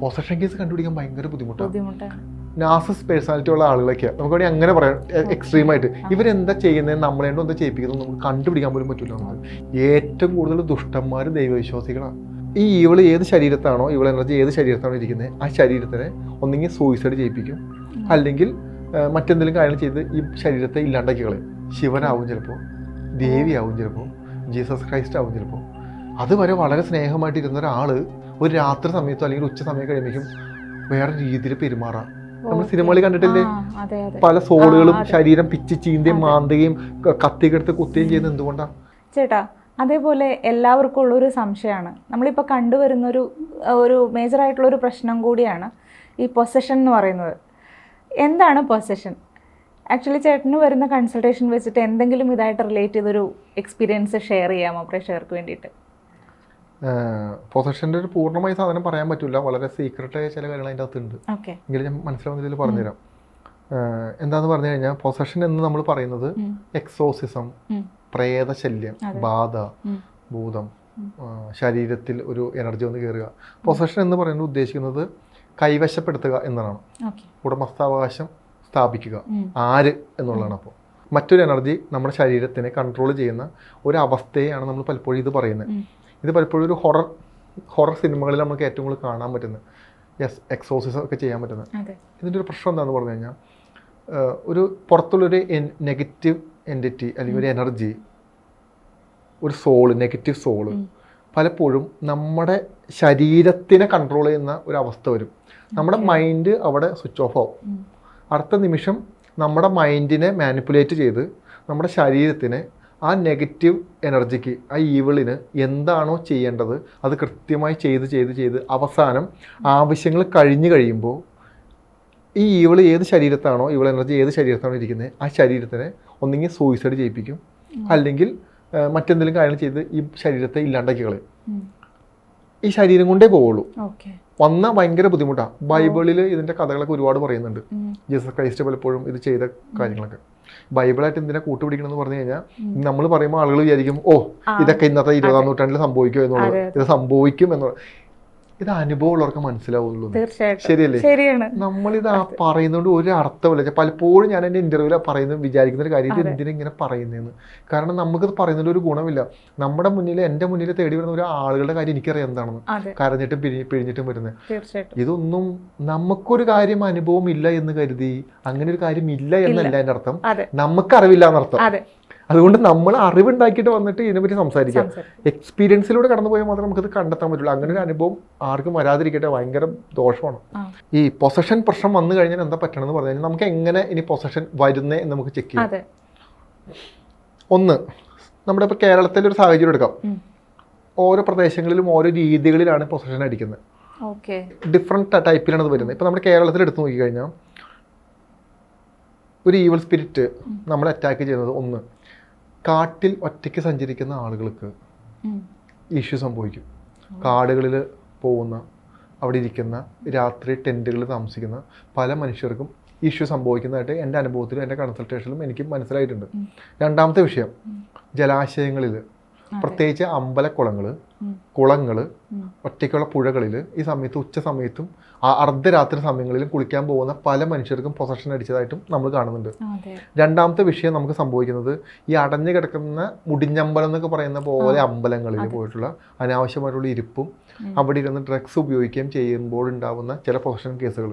Possession case കണ്ടുപിടിക്കാൻ ഭയങ്കര ബുദ്ധിമുട്ടാണ് നാസസ് പേഴ്സണാലിറ്റി ഉള്ള ആളുകളൊക്കെ നമുക്ക് വേണമെങ്കിൽ അങ്ങനെ പറയാം. എക്സ്ട്രീം ആയിട്ട്. ഇവരെന്താ ചെയ്യുന്നത് നമ്മളെ കൊണ്ട് എന്താ ചെയ്യിപ്പിക്കുന്നത് നമുക്ക് കണ്ടുപിടിക്കാൻ പോലും പറ്റില്ല നമുക്ക്. ഏറ്റവും കൂടുതൽ ദുഷ്ടന്മാർ ദൈവവിശ്വാസികളാണ് ഈ ഇവൾ ഏത് ശരീരത്താണോ ഇവൾ എനർജി ഏത് ശരീരത്താണോ ഇരിക്കുന്നത് ആ ശരീരത്തിനെ ഒന്നെങ്കിൽ സൂയിസൈഡ് ചെയ്യിപ്പിക്കും. അല്ലെങ്കിൽ മറ്റെന്തെങ്കിലും കാര്യങ്ങൾ ചെയ്ത് ഈ ശരീരത്തെ ഇല്ലാണ്ടാക്കി കളയും ശിവനാവും ചിലപ്പോൾ ദേവിയാവും ചിലപ്പോൾ ജീസസ് ക്രൈസ്റ്റ് ആവും ചിലപ്പോൾ അതുവരെ വളരെ സ്നേഹമായിട്ടിരുന്ന ഒരാൾ ഒരു രാത്രി സമയത്തോ അല്ലെങ്കിൽ ഉച്ച സമയം കഴിയുമ്പോഴേക്കും വേറെ രീതിയിൽ പെരുമാറാം. നമ്മൾ സിനിമകളിൽ കണ്ടിട്ടില്ലേ? പല സോളുകളും ശരീരം പിച്ച് ചീന്തയും. മാന്തുകയും കത്തിക്കെടുത്ത് കുത്തുകയും ചെയ്യുന്നത് എന്തുകൊണ്ടാണ് ചേട്ടാ അതേപോലെ എല്ലാവർക്കും ഉള്ളൊരു സംശയമാണ്. നമ്മളിപ്പോൾ കണ്ടുവരുന്നൊരു ഒരു ഒരു പ്രശ്നം കൂടിയാണ് ഈ പൊസഷൻ എന്ന് പറയുന്നത്. എന്താണ് പൊസഷൻ ആക്ച്വലി ചേട്ടന് വരുന്ന കൺസൾട്ടേഷൻ വെച്ചിട്ട് എന്തെങ്കിലും ഇതായിട്ട് റിലേറ്റ് ചെയ്തൊരു എക്സ്പീരിയൻസ് ഷെയർ ചെയ്യാമോ പ്രേക്ഷകർക്ക് വേണ്ടിയിട്ട്? പൊസഷന്റെ ഒരു പൂർണമായി സാധനം പറയാൻ പറ്റില്ല വളരെ സീക്രട്ടായ ചില കാര്യങ്ങൾ അതിന്റെ അകത്തുണ്ട്. എങ്കിലും ഞാൻ മനസ്സിലാവുന്ന രീതിയിൽ പറഞ്ഞുതരാം. എന്താന്ന് പറഞ്ഞു കഴിഞ്ഞാൽ പൊസഷൻ എന്ന് നമ്മൾ പറയുന്നത് എക്സോസിസം പ്രേതശല്യം ബാധ ഭൂതം ശരീരത്തിൽ ഒരു എനർജി വന്ന് കയറുക പൊസഷൻ എന്ന് പറയുന്നത് ഉദ്ദേശിക്കുന്നത് കൈവശപ്പെടുത്തുക എന്നതാണ്. ഉടമസ്ഥാവകാശം സ്ഥാപിക്കുക. ആര് എന്നുള്ളതാണ് അപ്പോൾ. മറ്റൊരു എനർജി നമ്മുടെ ശരീരത്തിനെ കൺട്രോൾ ചെയ്യുന്ന ഒരു അവസ്ഥയാണ് നമ്മൾ പലപ്പോഴും ഇത് പറയുന്നത്. ഇത് പലപ്പോഴും ഒരു ഹൊറർ ഹൊറർ സിനിമകളിൽ നമുക്ക് ഏറ്റവും കൂടുതൽ കാണാൻ പറ്റുന്നത്. യെസ് എക്സോസിസം ഒക്കെ ചെയ്യാൻ പറ്റുന്നത്. ഇതിന്റെ ഒരു പ്രശ്നം എന്താണെന്ന് പറഞ്ഞു കഴിഞ്ഞാൽ ഒരു പുറത്തുള്ളൊരു നെഗറ്റീവ് എന്റിറ്റി അല്ലെങ്കിൽ ഒരു എനർജി ഒരു സോൾ നെഗറ്റീവ് സോൾ പലപ്പോഴും നമ്മുടെ ശരീരത്തിനെ കൺട്രോൾ ചെയ്യുന്ന ഒരു അവസ്ഥ വരും. നമ്മുടെ മൈൻഡ് അവിടെ സ്വിച്ച് ഓഫ് ആവും. അടുത്ത നിമിഷം നമ്മുടെ മൈൻഡിനെ മാനിപ്പുലേറ്റ് ചെയ്ത് നമ്മുടെ ശരീരത്തിന് ആ നെഗറ്റീവ് എനർജിക്ക് ആ ഈവിളിന് എന്താണോ ചെയ്യേണ്ടത് അത് കൃത്യമായി ചെയ്ത് ചെയ്ത് ചെയ്ത് അവസാനം ആവശ്യങ്ങൾ കഴിഞ്ഞു കഴിയുമ്പോൾ ഈ ഈവിൾ ഏത് ശരീരത്താണോ ഈവിൾ എനർജി ഏത് ശരീരത്താണോ ഇരിക്കുന്നത് ആ ശരീരത്തിനെ ഒന്നെങ്കിൽ സൂയിസൈഡ് ചെയ്യിപ്പിക്കും. അല്ലെങ്കിൽ മറ്റെന്തെങ്കിലും കാര്യങ്ങൾ ചെയ്ത് ഈ ശരീരത്തെ ഇല്ലാണ്ടാക്കി കളയും ഈ ശരീരം കൊണ്ടേ പോവുള്ളൂ. വന്ന ഭയങ്കര ബുദ്ധിമുട്ടാണ് ബൈബിളിൽ ഇതിന്റെ കഥകളൊക്കെ ഒരുപാട് പറയുന്നുണ്ട്. ജീസസ് ക്രൈസ്റ്റ് പലപ്പോഴും ഇത് ചെയ്ത കാര്യങ്ങളൊക്കെ. ബൈബിളായിട്ട് എന്തിനാ കൂട്ടുപിടിക്കണം എന്ന് പറഞ്ഞു കഴിഞ്ഞാൽ നമ്മൾ പറയുമ്പോൾ ആളുകൾ വിചാരിക്കും ഓ ഇതൊക്കെ ഇന്നത്തെ ഇരുപതാം നൂറ്റാണ്ടിൽ സംഭവിക്കും എന്നുള്ളത്. ഇത് സംഭവിക്കും എന്നുള്ളത് ഇത് അനുഭവമുള്ളവർക്ക് മനസ്സിലാവുള്ളൂ ശരിയല്ലേ? ശരിയാണ്. നമ്മളിത് ആ പറയുന്നതുകൊണ്ട് ഒരു അർത്ഥമില്ല പലപ്പോഴും ഞാൻ എന്റെ ഇന്റർവ്യൂല പറയുന്നത് വിചാരിക്കുന്ന ഒരു കാര്യം ഇത് എന്തിനാ ഇങ്ങനെ പറയുന്നതെന്ന് കാരണം നമുക്കിത് പറയുന്നതിൽ ഒരു ഗുണമില്ല. നമ്മുടെ മുന്നിൽ എന്റെ മുന്നിൽ തേടി വരുന്ന ഒരു ആളുകളുടെ കാര്യം എനിക്കറിയാം എന്താണെന്ന്. കരഞ്ഞിട്ടും പിരി പിഴിഞ്ഞിട്ടും വരുന്നത്. ഇതൊന്നും നമുക്കൊരു കാര്യം അനുഭവം ഇല്ല എന്ന് കരുതി അങ്ങനെ ഒരു കാര്യം ഇല്ല എന്നല്ല എന്റെ അർത്ഥം. നമുക്കറിവില്ല നമുക്ക് എന്നർത്ഥം അതുകൊണ്ട് നമ്മൾ അറിവുണ്ടാക്കിയിട്ട് വന്നിട്ട് ഇതിനെപ്പറ്റി സംസാരിക്കാം. എക്സ്പീരിയൻസിലൂടെ കടന്നു പോയാൽ മാത്രമേ നമുക്കത് കണ്ടെത്താൻ പറ്റുള്ളൂ. അങ്ങനെ ഒരു അനുഭവം ആർക്കും വരാതിരിക്കട്ടെ. ഭയങ്കര ദോഷമാണ്. ഈ പൊസഷൻ പ്രശ്നം വന്നു കഴിഞ്ഞാൽ എന്താ പറ്റണമെന്ന് പറഞ്ഞു കഴിഞ്ഞാൽ നമുക്ക് എങ്ങനെ ഇനി പൊസഷൻ വരുന്നേ എന്ന് നമുക്ക് ചെക്ക് ചെയ്യാം. ഒന്ന് നമ്മുടെ ഇപ്പോൾ കേരളത്തിലെ ഒരു സാഹചര്യം എടുക്കാം. ഓരോ പ്രദേശങ്ങളിലും ഓരോ രീതികളിലാണ് പൊസഷൻ അടിക്കുന്നത്. ഡിഫറെന്റ് ടൈപ്പിലാണ് അത് വരുന്നത്. ഇപ്പോൾ നമ്മുടെ കേരളത്തിൽ എടുത്തു നോക്കിക്കഴിഞ്ഞാൽ ഒരു ഈവൽ സ്പിരിറ്റ് നമ്മളെ അറ്റാക്ക് ചെയ്യുന്നത് ഒന്ന് കാട്ടിൽ ഒറ്റയ്ക്ക് സഞ്ചരിക്കുന്ന ആളുകൾക്ക് ഇഷ്യൂ സംഭവിക്കും. കാടുകളിൽ പോകുന്ന അവിടെ ഇരിക്കുന്ന രാത്രി ടെന്റുകളിൽ താമസിക്കുന്ന പല മനുഷ്യർക്കും ഇഷ്യൂ സംഭവിക്കുന്നതായിട്ട് എന്റെ അനുഭവത്തിലും എന്റെ കൺസൾട്ടേഷനിലും എനിക്ക് മനസ്സിലായിട്ടുണ്ട്. രണ്ടാമത്തെ വിഷയം ജലാശയങ്ങളിൽ. പ്രത്യേകിച്ച് അമ്പലക്കുളങ്ങൾ കുളങ്ങൾ. ഒറ്റയ്ക്കുള്ള പുഴകളിൽ ഈ സമയത്ത് ഉച്ച സമയത്തും അർദ്ധരാത്രി സമയങ്ങളിലും കുളിക്കാൻ പോകുന്ന പല മനുഷ്യർക്കും പൊസഷൻ അടിച്ചതായിട്ടും നമ്മൾ കാണുന്നുണ്ട്. രണ്ടാമത്തെ വിഷയം നമുക്ക് സംഭവിക്കുന്നത് ഈ അടഞ്ഞു കിടക്കുന്ന മുടിഞ്ഞമ്പലം എന്നൊക്കെ പറയുന്ന പോലെ അമ്പലങ്ങളിൽ പോയിട്ടുള്ള അനാവശ്യമായിട്ടുള്ള ഇരിപ്പും അവിടെ ഇരുന്ന് ഡ്രഗ്സ് ഉപയോഗിക്കുകയും ചെയ്യുമ്പോൾ ഉണ്ടാവുന്ന ചില പൊസഷൻ കേസുകൾ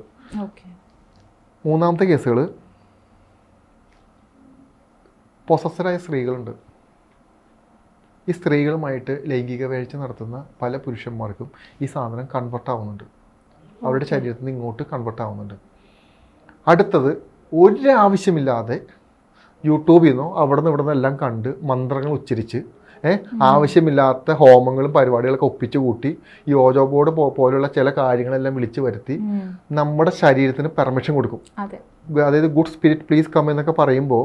മൂന്നാമത്തെ കേസുകൾ പൊസസറായ സ്ത്രീകളുണ്ട്. ഈ സ്ത്രീകളുമായിട്ട് ലൈംഗിക വേഴ്ച നടത്തുന്ന പല പുരുഷന്മാർക്കും ഈ സാധനം കൺവെർട്ട് ആവുന്നുണ്ട്. അവരുടെ ശരീരത്തിൽ നിന്ന് ഇങ്ങോട്ട് കൺവെർട്ട് ആവുന്നുണ്ട്. അടുത്തത് ഒരാവശ്യമില്ലാതെ യൂട്യൂബിൽ നിന്നോ അവിടെ നിന്ന് ഇവിടെ നിന്നെല്ലാം കണ്ട് മന്ത്രങ്ങൾ ഉച്ചരിച്ച് ഏഹ് ആവശ്യമില്ലാത്ത ഹോമങ്ങളും പരിപാടികളൊക്കെ ഒപ്പിച്ചു കൂട്ടി ഈ ഓജോ ബോർഡ് പോലെയുള്ള പോലുള്ള ചില കാര്യങ്ങളെല്ലാം വിളിച്ചു വരുത്തി നമ്മുടെ ശരീരത്തിന് പെർമിഷൻ കൊടുക്കും. അതെ. അതായത് ഗുഡ് സ്പിരിറ്റ് പ്ലീസ് കം എന്നൊക്കെ പറയുമ്പോൾ.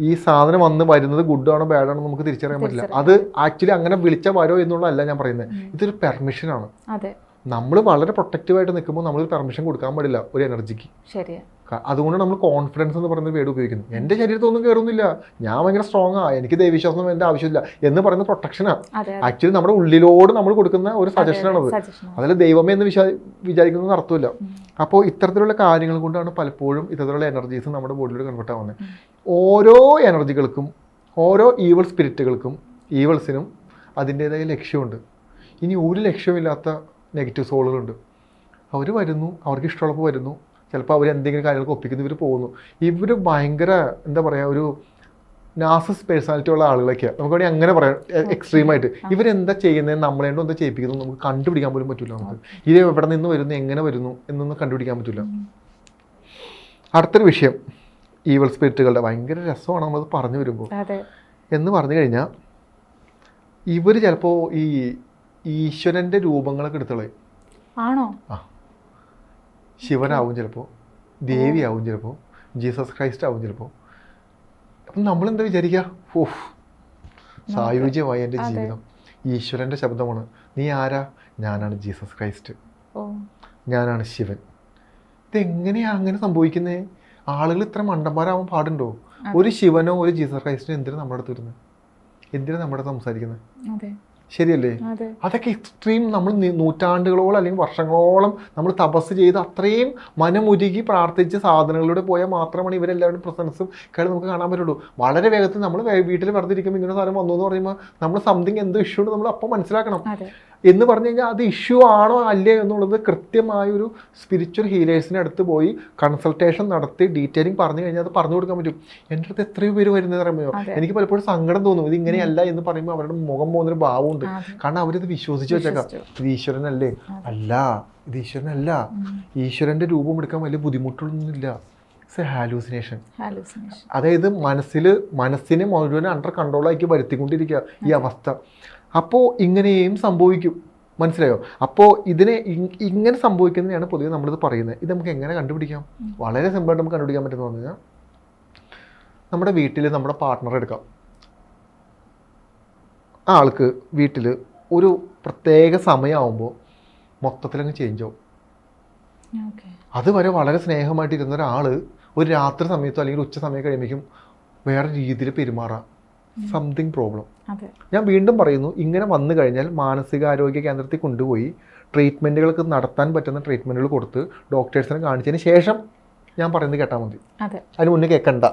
ഈ സാധനം വന്ന് വരുന്നത് ഗുഡ് ആണോ ബാഡ് ആണോ നമുക്ക് തിരിച്ചറിയാൻ പറ്റില്ല. അത് ആക്ച്വലി അങ്ങനെ വിളിച്ച വരോ എന്നുള്ളതല്ല ഞാൻ പറയുന്നത് ഇതൊരു പെർമിഷനാണ് നമ്മൾ വളരെ പ്രൊട്ടക്റ്റീവായിട്ട് നിൽക്കുമ്പോൾ നമ്മൾ പെർമിഷൻ കൊടുക്കാൻ പാടില്ല ഒരു എനർജിക്ക് അതുകൊണ്ട് നമ്മൾ കോൺഫിഡൻസ് എന്ന് പറയുന്ന വേർഡ് ഉപയോഗിക്കുന്നു എന്റെ ശരീരത്തൊന്നും കയറുന്നില്ല ഞാൻ ഭയങ്കര സ്ട്രോങ് ആ. എനിക്ക് ദൈവവിശ്വാസം എന്റെ ആവശ്യമില്ല എന്ന് പറയുന്ന പ്രൊട്ടക്ഷനാണ് ആക്ച്വലി നമ്മുടെ ഉള്ളിലോട് നമ്മൾ കൊടുക്കുന്ന ഒരു സജഷനാണത് ആണത്. അതിൽ ദൈവമേ എന്ന് വിശാ വിചാരിക്കുന്നത് അർത്ഥമില്ല അപ്പോൾ ഇത്തരത്തിലുള്ള കാര്യങ്ങൾ കൊണ്ടാണ് പലപ്പോഴും ഇത്തരത്തിലുള്ള എനർജീസ് നമ്മുടെ ബോഡിയിലൂടെ കൺവേർട്ട് ആവുന്നത്. ഓരോ എനർജികൾക്കും ഓരോ ഈവൾ സ്പിരിറ്റുകൾക്കും ഈവൾസിനും അതിന്റേതായ ലക്ഷ്യമുണ്ട്. ഇനി ഒരു ലക്ഷ്യമില്ലാത്ത നെഗറ്റീവ് സോളുകളുണ്ട് അവർ വരുന്നു അവർക്ക് ഇഷ്ടമുള്ളപ്പോൾ വരുന്നു. ചിലപ്പോൾ അവർ എന്തെങ്കിലും കാര്യങ്ങൾക്ക് ഒപ്പിക്കുന്നു ഇവർ പോകുന്നു. ഇവർ ഭയങ്കര എന്താ പറയുക ഒരു നാസസ് പേഴ്സണാലിറ്റി ഉള്ള ആളുകളൊക്കെയാണ് നമുക്ക് വേണമെങ്കിൽ അങ്ങനെ പറയാം എക്സ്ട്രീമായിട്ട് ഇവരെന്താ ചെയ്യുന്നത് നമ്മളെ കൊണ്ട് എന്താ ചെയ്യിപ്പിക്കുന്നത് നമുക്ക് കണ്ടുപിടിക്കാൻ പോലും പറ്റില്ല നമുക്ക്. ഇത് എവിടെ നിന്ന് വരുന്നു എങ്ങനെ വരുന്നു എന്നൊന്നും കണ്ടുപിടിക്കാൻ പറ്റില്ല അടുത്തൊരു വിഷയം. ഈവൽ സ്പിരിറ്റുകളുടെ ഭയങ്കര രസമാണ് നമ്മളത് പറഞ്ഞു വരുമ്പോൾ. എന്ന് പറഞ്ഞു കഴിഞ്ഞാൽ ഇവർ ചിലപ്പോൾ ഈ ഈശ്വരന്റെ രൂപങ്ങളൊക്കെ എടുത്തോളേ ആണോ? ആ. ശിവനാവും ചിലപ്പോൾ ദേവിയാവും ചിലപ്പോൾ ജീസസ് ക്രൈസ്റ്റ് ആവും ചിലപ്പോൾ അപ്പം നമ്മളെന്താ വിചാരിക്കുക ഓഹ് സായുജ്യമായി എന്റെ ജീവിതം. ഈശ്വരന്റെ ശബ്ദമാണ്. നീ ആരാ? ഞാനാണ് ജീസസ് ക്രൈസ്റ്റ്. ഞാനാണ് ശിവൻ. ഇതെങ്ങനെയാണ് അങ്ങനെ സംഭവിക്കുന്നത് ആളുകൾ ഇത്ര മണ്ടന്മാരാവാൻ പാടുണ്ടോ? ഒരു ശിവനോ ഒരു ജീസസ് ക്രൈസ്റ്റിനോ എന്തിനാ നമ്മുടെ അടുത്ത് വരുന്നത് എന്തിനാ നമ്മുടെ സംസാരിക്കുന്നത് ശരിയല്ലേ? അതൊക്കെ എക്സ്ട്രീം നമ്മൾ നൂറ്റാണ്ടുകളോളം അല്ലെങ്കിൽ വർഷങ്ങളോളം നമ്മൾ തപസ് ചെയ്ത് അത്രയും മനമുരുകി പ്രാർത്ഥിച്ച് സാധനങ്ങളിലൂടെ പോയാൽ മാത്രമാണ് ഇവരെല്ലാവരും പ്രസൻസും കാര്യം നമുക്ക് കാണാൻ പറ്റുള്ളൂ. വളരെ വേഗത്തിൽ നമ്മൾ വീട്ടിൽ വെറുതെ ഇരിക്കുമ്പോൾ ഇങ്ങനെ സാധനം വന്നു എന്ന് പറയുമ്പോൾ നമ്മൾ സംതിങ് എന്ത് ഇഷ്യൂ ഉണ്ട് നമ്മൾ അപ്പം മനസ്സിലാക്കണം. എന്ന് പറഞ്ഞു കഴിഞ്ഞാൽ അത് ഇഷ്യൂ ആണോ അല്ലേ എന്നുള്ളത് കൃത്യമായൊരു സ്പിരിച്വൽ ഹീലേഴ്സിന്റെ അടുത്ത് പോയി കൺസൾട്ടേഷൻ നടത്തി ഡീറ്റെയിലിംഗ് പറഞ്ഞു കഴിഞ്ഞാൽ അത് പറഞ്ഞു കൊടുക്കാൻ പറ്റും. എന്റെ അടുത്ത് എത്രയോ പേര് വരുന്നത് പറയുമ്പോൾ. എനിക്ക് പലപ്പോഴും സങ്കടം തോന്നും. ഇത് ഇങ്ങനെയല്ല എന്ന് പറയുമ്പോൾ അവരുടെ മുഖം പോകുന്നൊരു ഭാവമുണ്ട്. കാരണം അവരിത് വിശ്വസിച്ച് വെച്ചേക്കാം. ഇത് ഈശ്വരനല്ലേ? അല്ല ഇത് ഈശ്വരനല്ല. ഈശ്വരന്റെ രൂപം എടുക്കാൻ വലിയ ബുദ്ധിമുട്ടൊന്നുമില്ല ഇറ്റ്സ് എ ഹാലൂസിനേഷൻ അതായത് മനസ്സിൽ മനസ്സിനെ മുഴുവൻ അണ്ടർ കൺട്രോളാക്കി വരുത്തിക്കൊണ്ടിരിക്കുക ഈ അവസ്ഥ. അപ്പോൾ ഇങ്ങനെയും സംഭവിക്കും. മനസ്സിലായോ? അപ്പോൾ ഇതിനെ ഇങ്ങനെ സംഭവിക്കുന്നതിനാണ് പൊതുവെ നമ്മളിത് പറയുന്നത്. ഇത് നമുക്ക് എങ്ങനെ കണ്ടുപിടിക്കാം? വളരെ സിമ്പിളായിട്ട് നമുക്ക് കണ്ടുപിടിക്കാൻ പറ്റുന്ന പറഞ്ഞു കഴിഞ്ഞാൽ നമ്മുടെ വീട്ടിൽ നമ്മുടെ പാർട്ട്ണർ എടുക്കാം. ആ ആൾക്ക് വീട്ടിൽ ഒരു പ്രത്യേക സമയമാകുമ്പോൾ മൊത്തത്തിലങ്ങ് ചേഞ്ച് ആവും. അതുവരെ വളരെ സ്നേഹമായിട്ട് ഇരുന്ന ഒരാൾ ഒരു രാത്രി സമയത്തോ അല്ലെങ്കിൽ ഉച്ച സമയം കഴിയുമ്പോഴേക്കും വേറെ രീതിയിൽ പെരുമാറാം. സംതിങ് പ്രോബ്ലം ഞാൻ വീണ്ടും പറയുന്നു ഇങ്ങനെ വന്നു കഴിഞ്ഞാൽ മാനസികാരോഗ്യ കേന്ദ്രത്തിൽ കൊണ്ടുപോയി ട്രീറ്റ്മെന്റുകൾക്ക് നടത്താൻ പറ്റുന്ന ട്രീറ്റ്മെന്റുകൾ കൊടുത്ത് ഡോക്ടേഴ്സിനെ കാണിച്ചതിന് ശേഷം ഞാൻ പറയുന്നത് കേട്ടാൽ മതി. അതെ. അതിന് മുന്നേ കേൾക്കണ്ട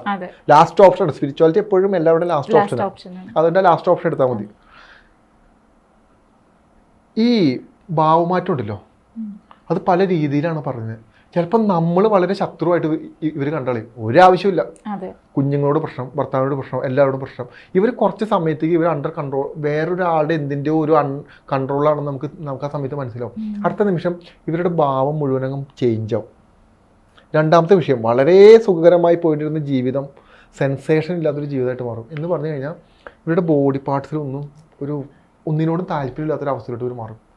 ലാസ്റ്റ് ഓപ്ഷൻ സ്പിരിച്വാലിറ്റി എപ്പോഴും എല്ലാവരുടെയും ലാസ്റ്റ് ഓപ്ഷൻ അതുകൊണ്ട് ലാസ്റ്റ് ഓപ്ഷൻ എടുത്താൽ മതി. ഈ ഭാവമാറ്റം ഉണ്ടല്ലോ. അത് പല രീതിയിലാണ് പറഞ്ഞത്. ചിലപ്പോൾ നമ്മൾ വളരെ ശത്രുവായിട്ട് ഇവർ കണ്ടോളയും ഒരാവശ്യമില്ല കുഞ്ഞുങ്ങളോട് പ്രശ്നം ഭർത്താവിനോട് പ്രശ്നം എല്ലാവരോടും പ്രശ്നം. ഇവർ കുറച്ച് സമയത്തേക്ക് ഇവർ അണ്ടർ കൺട്രോൾ വേറൊരാളുടെ എന്തിന്റെ ഒരു അൺ കൺട്രോളാണെന്ന് നമുക്ക് നമുക്ക് ആ സമയത്ത് മനസ്സിലാവും. അടുത്ത നിമിഷം ഇവരുടെ ഭാവം മുഴുവനങ്ങും ചേഞ്ച് ആവും. രണ്ടാമത്തെ വിഷയം വളരെ സുഖകരമായി പോയിട്ടിരുന്ന ജീവിതം സെൻസേഷൻ ഇല്ലാത്തൊരു ജീവിതമായിട്ട് മാറും. എന്ന് പറഞ്ഞു കഴിഞ്ഞാൽ ഇവരുടെ ബോഡി പാർട്സിലൊന്നും ഒരു ഒന്നിനോടും താല്പര്യമില്ലാത്തൊരു അവസ്ഥയിലോട്ട് ഇവർ മാറും.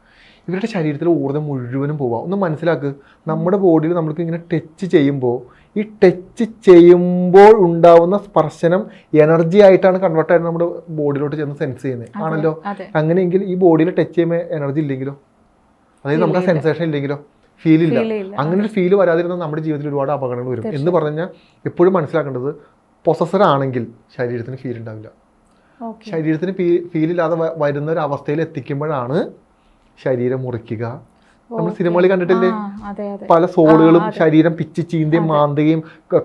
ഇവരുടെ ശരീരത്തിൽ ഊർജം മുഴുവനും പോവാം. ഒന്ന് മനസ്സിലാക്ക് നമ്മുടെ ബോഡിയിൽ നമ്മൾക്ക് ഇങ്ങനെ ടച്ച് ചെയ്യുമ്പോൾ ഈ ടച്ച് ചെയ്യുമ്പോൾ ഉണ്ടാവുന്ന സ്പർശനം എനർജി ആയിട്ടാണ് കൺവേർട്ട് ആയിട്ട് നമ്മുടെ ബോഡിയിലോട്ട് ചെന്ന് സെൻസ് ചെയ്യുന്നത് ആണല്ലോ? അങ്ങനെയെങ്കിൽ ഈ ബോഡിയിൽ ടച്ച് ചെയ്യുമ്പോൾ എനർജി ഇല്ലെങ്കിലോ? അതായത് നമ്മുടെ സെൻസേഷൻ ഇല്ലെങ്കിലോ? ഫീൽ ഇല്ല. അങ്ങനെ ഒരു ഫീൽ വരാതിരുന്ന നമ്മുടെ ജീവിതത്തിൽ ഒരുപാട് അപകടങ്ങൾ വരും. എന്ന് പറഞ്ഞാൽ എപ്പോഴും മനസ്സിലാക്കേണ്ടത് പൊസസർ ആണെങ്കിൽ ശരീരത്തിന് ഫീൽ ഉണ്ടാവില്ല. ശരീരത്തിന് ഫീൽ ഇല്ലാതെ വരുന്ന ഒരു അവസ്ഥയിൽ എത്തിക്കുമ്പോഴാണ് ശരീരം മുറിക്കുക. നമ്മൾ സിനിമകളിൽ കണ്ടിട്ടില്ലേ? പല സോളുകളും ശരീരം പിച്ച് ചീന്തയും മാന്തുകയും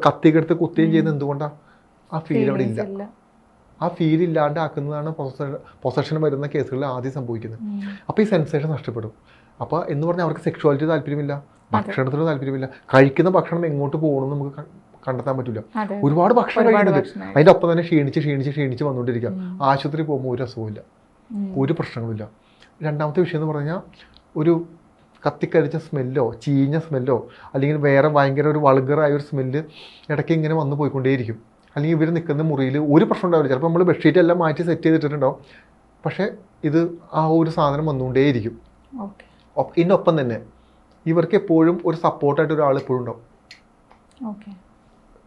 കത്തിക്കെടുത്ത് കുത്തുകയും ചെയ്യുന്നത് എന്തുകൊണ്ടാ? ആ ഫീൽ അവിടെ ഇല്ല. ആ ഫീൽ ഇല്ലാണ്ട് ആക്കുന്നതാണ് പൊസഷൻ വരുന്ന കേസുകളിൽ ആദ്യം സംഭവിക്കുന്നത്. അപ്പൊ അപ്പോൾ ഈ സെൻസേഷൻ നഷ്ടപ്പെടും. അപ്പോൾ എന്ന് പറഞ്ഞാൽ അവർക്ക് സെക്ഷുവാലിറ്റി താല്പര്യമില്ല. ഭക്ഷണത്തിന് താല്പര്യമില്ല. കഴിക്കുന്ന ഭക്ഷണം എങ്ങോട്ട് പോകണമെന്ന് നമുക്ക് കണ്ടെത്താൻ പറ്റില്ല ഒരുപാട് ഭക്ഷണം കഴിക്കുന്നത് അതിന്റെ അതിന്റെ ഒപ്പം തന്നെ ക്ഷീണിച്ച് ക്ഷീണിച്ച് ക്ഷീണിച്ച് വന്നുകൊണ്ടിരിക്കുക ആശുപത്രി പോകുമ്പോൾ ഒരു അസുഖമില്ല ഒരു പ്രശ്നവുമില്ല രണ്ടാമത്തെ വിഷയം എന്ന് പറഞ്ഞാൽ ഒരു കത്തിക്കരിച്ച സ്മെല്ലോ ചീഞ്ഞ സ്മെല്ലോ അല്ലെങ്കിൽ വേറെ ഭയങ്കര ഒരു വൾഗറായ ഒരു സ്മെല്ല് ഇടയ്ക്ക് ഇങ്ങനെ വന്നു പോയിക്കൊണ്ടേയിരിക്കും. അല്ലെങ്കിൽ ഇവർ നിൽക്കുന്ന മുറിയിൽ ഒരു പ്രശ്നം ഉണ്ടാവില്ല. ചിലപ്പോൾ നമ്മൾ ബെഡ്ഷീറ്റ് എല്ലാം മാറ്റി സെറ്റ് ചെയ്തിട്ടുണ്ടാവും പക്ഷേ ഇത് ആ ഒരു സാധനം വന്നുകൊണ്ടേയിരിക്കും. ഇതിനൊപ്പം തന്നെ ഇവർക്ക് എപ്പോഴും ഒരു സപ്പോർട്ടായിട്ട് ഒരാൾ എപ്പോഴും ഉണ്ടാവും. ഓക്കെ.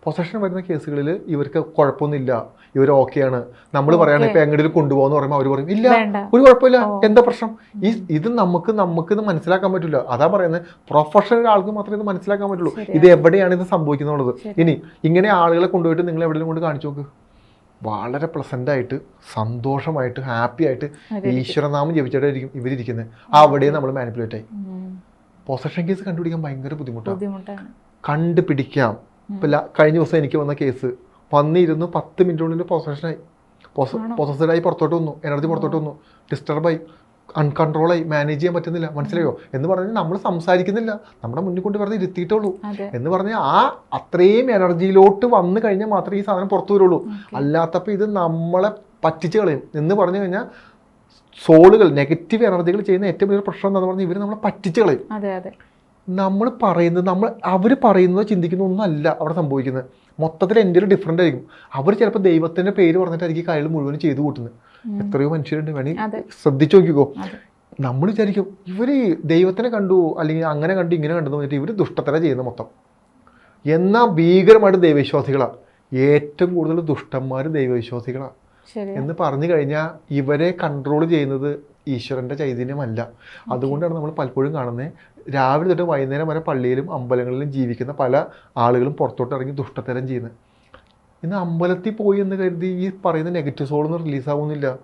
പൊസഷൻ വരുന്ന കേസുകളിൽ ഇവർക്ക് കുഴപ്പമൊന്നുമില്ല. ഇവർ ഓക്കെയാണ് നമ്മൾ പറയാണ് ഇപ്പൊ എങ്ങോട്ടും കൊണ്ടുപോകാന്ന് പറയുമ്പോൾ അവർ പറയും ഇല്ല ഒരു കുഴപ്പമില്ല. എന്താ പ്രശ്നം? ഈ ഇത് നമുക്ക് നമുക്ക് ഇത് മനസ്സിലാക്കാൻ പറ്റില്ല അതാ പറയുന്നത്. പ്രൊഫഷണൽ ആൾക്ക് മാത്രമേ ഇത് മനസ്സിലാക്കാൻ പറ്റുള്ളൂ. ഇത് എവിടെയാണ് ഇത് സംഭവിക്കുന്നുള്ളത് ഇനി ഇങ്ങനെ ആളുകളെ കൊണ്ടുപോയിട്ട് നിങ്ങൾ എവിടെയും കൊണ്ട് കാണിച്ചു നോക്ക്. വളരെ പ്ലസന്റ് ആയിട്ട് സന്തോഷമായിട്ട് ഹാപ്പി ആയിട്ട് ഈശ്വരനാമം ജപിച്ചിട്ടായിരിക്കും ഇവരിയ്ക്കുന്നത് അവിടെ നമ്മൾ മാനിപ്പുലേറ്റ് ആയി. പൊസഷൻ കേസ് കണ്ടുപിടിക്കാൻ ഭയങ്കര ബുദ്ധിമുട്ടാണ് ബുദ്ധിമുട്ടാണ്. കണ്ടുപിടിക്കാം. ഇപ്പൊ കഴിഞ്ഞ ദിവസം എനിക്ക് വന്ന കേസ് വന്നിരുന്നു പത്ത് മിനിറ്റിനുള്ളിൽ പൊസഷനായി പൊസസഡായി പുറത്തോട്ട് വന്നു. എനർജി പുറത്തോട്ട് വന്നു. ഡിസ്റ്റർബായി അൺകൺട്രോളായി മാനേജ് ചെയ്യാൻ പറ്റുന്നില്ല. മനസ്സിലായോ? എന്ന് പറഞ്ഞാൽ നമ്മൾ സംസാരിക്കുന്നില്ല. നമ്മുടെ മുന്നിൽ കൊണ്ട് വെറുതെ ഇരുത്തിയിട്ടുള്ളൂ എന്ന് പറഞ്ഞാൽ ആ അത്രയും എനർജിയിലോട്ട് വന്നു കഴിഞ്ഞാൽ മാത്രമേ ഈ സാധനം പുറത്തു വരുള്ളൂ. അല്ലാത്തപ്പോൾ ഇത് നമ്മളെ പറ്റിച്ച് കളയും. എന്ന് പറഞ്ഞു കഴിഞ്ഞാൽ സോളുകൾ നെഗറ്റീവ് എനർജികൾ ചെയ്യുന്ന ഏറ്റവും വലിയ പ്രശ്നം എന്താണെന്ന് പറഞ്ഞാൽ ഇവർ നമ്മളെ പറ്റിച്ച് കളയും. നമ്മൾ പറയുന്നത് നമ്മൾ അവർ പറയുന്നത് ചിന്തിക്കുന്ന ഒന്നല്ല അവിടെ സംഭവിക്കുന്നത്. മൊത്തത്തിൽ എന്റെ ഒരു ഡിഫറെന്റ് ആയിരിക്കും. അവർ ചിലപ്പോൾ ദൈവത്തിന്റെ പേര് പറഞ്ഞിട്ടായിരിക്കും കയ്യിൽ മുഴുവൻ ചെയ്തു കൂട്ടുന്നത്. എത്രയോ മനുഷ്യരുണ്ട്. വേണി അതെ. ശ്രദ്ധിച്ചു നോക്കിക്കോ. നമ്മൾ വിചാരിക്കും ഇവർ ദൈവത്തിനെ കണ്ടു അല്ലെങ്കിൽ അങ്ങനെ കണ്ടു ഇങ്ങനെ കണ്ടെന്ന് പറഞ്ഞിട്ട് ഇവർ ദുഷ്ടത്തര ചെയ്യുന്ന മൊത്തം. എന്നാൽ ഭീകരമായിട്ട് ദൈവവിശ്വാസികളാണ് ഏറ്റവും കൂടുതൽ ദുഷ്ടന്മാർ ദൈവവിശ്വാസികളാണ് എന്ന് പറഞ്ഞു കഴിഞ്ഞാൽ ഇവരെ കൺട്രോൾ ചെയ്യുന്നത് ഈശ്വരന്റെ ചൈതന്യമല്ല. അതുകൊണ്ടാണ് നമ്മൾ പലപ്പോഴും കാണുന്നത് രാവിലെ തൊട്ട് വൈകുന്നേരം വരെ പള്ളിയിലും അമ്പലങ്ങളിലും ജീവിക്കുന്ന പല ആളുകളും പുറത്തോട്ട് ഇറങ്ങി ദുഷ്ടത്തരം ചെയ്യുന്നത്. ഇന്ന് അമ്പലത്തിൽ പോയി എന്ന് കരുതി ഈ പറയുന്ന നെഗറ്റീവ് സോളൊന്നും റിലീസാവുന്നില്ല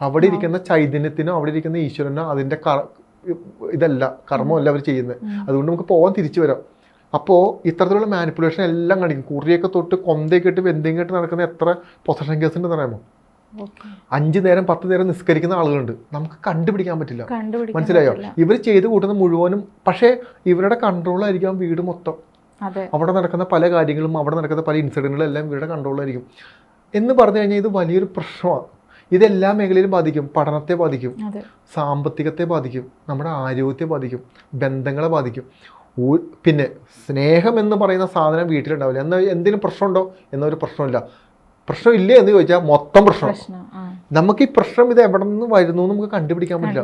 അവിടെ ഇരിക്കുന്ന ചൈതന്യത്തിനോ അവിടെ ഇരിക്കുന്ന ഈശ്വരനോ അതിന്റെ ക- ഇതല്ല കർമ്മമല്ല അവർ ചെയ്യുന്നത്. അതുകൊണ്ട് നമുക്ക് പോകാൻ തിരിച്ചു വരാം. അപ്പോൾ ഇത്തരത്തിലുള്ള മാനിപ്പുലേഷൻ എല്ലാം കാണിക്കും കുറിയൊക്കെ തൊട്ട് കൊന്തയൊക്കെ ഇട്ട് വെന്തെങ്കിലും ഇട്ട് നടക്കുന്ന എത്ര പൊസഷൻ കേസ് ഉണ്ടെന്ന് അറിയാമോ? അഞ്ച് നേരം പത്ത് നേരം നിസ്കരിക്കുന്ന ആളുകളുണ്ട്. നമുക്ക് കണ്ടുപിടിക്കാൻ പറ്റില്ല. മനസ്സിലായോ? ഇവർ ചെയ്ത് കൂട്ടുന്ന മുഴുവനും പക്ഷേ ഇവരുടെ കൺട്രോളായിരിക്കാം വീട് മൊത്തം. അവിടെ നടക്കുന്ന പല കാര്യങ്ങളും അവിടെ നടക്കുന്ന പല ഇൻസിഡന്റുകളും എല്ലാം ഇവരുടെ കൺട്രോളായിരിക്കും എന്ന് പറഞ്ഞു കഴിഞ്ഞാൽ ഇത് വലിയൊരു പ്രശ്നമാണ്. ഇതെല്ലാ മേഖലയിലും ബാധിക്കും. പഠനത്തെ ബാധിക്കും. സാമ്പത്തികത്തെ ബാധിക്കും. നമ്മുടെ ആരോഗ്യത്തെ ബാധിക്കും. ബന്ധങ്ങളെ ബാധിക്കും. പിന്നെ സ്നേഹം എന്ന് പറയുന്ന സാധനം വീട്ടിലുണ്ടാവില്ല. എന്നാൽ എന്തെങ്കിലും പ്രശ്നമുണ്ടോ? എന്നൊരു പ്രശ്നമില്ല. പ്രശ്നമില്ലേ എന്ന് ചോദിച്ചാൽ മൊത്തം പ്രശ്നം. നമുക്ക് ഈ പ്രശ്നം ഇത് എവിടെ നിന്ന് വരുന്നു നമുക്ക് കണ്ടുപിടിക്കാൻ പറ്റില്ല.